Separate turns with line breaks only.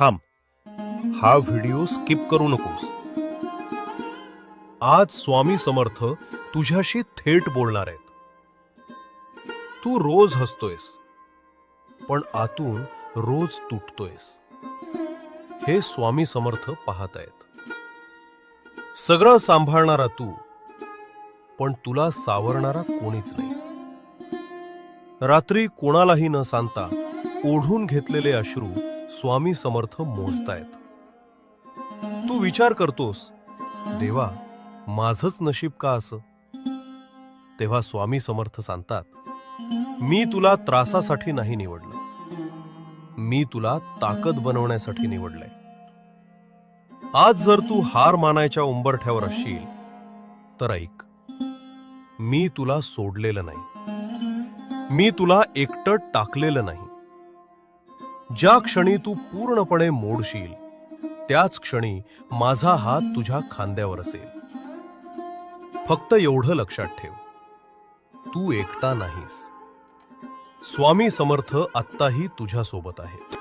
थांब. हा video skip करू नकोस. आज स्वामी समर्थ तुझ्याशी थेट बोलणार आहेत. तू रोज हसतोयस पण आतून रोज तुटतोयस. हे स्वामी समर्थ पाहत आहेत. सगळं सांभाळणारा तू पण तुला सावरणारा कोणीच नाही. रात्री कोणालाही न सांगता ओढून घेतलेले अश्रू स्वामी समर्थ मोजतायत. तू विचार करतोस देवा माझच नशीब का असं? तेव्हा स्वामी समर्थ सांगतात मी तुला त्रासासाठी नाही निवडलं. मी तुला ताकद बनवण्यासाठी निवडलंय. आज जर तू हार मानायच्या उंबरठ्यावर असशील तर ऐक मी तुला सोडलेलं नाही. मी तुला एकटं टाकलेलं नाही. ज्या क्षणी तू पूर्णपणे मोडशील त्याच क्षणी माझा हात तुझ्या खांद्यावर असेल. फक्त एवढं लक्षात ठेव. तू एकटा नाहीस. स्वामी समर्थ आत्ताही तुझ्या सोबत आहे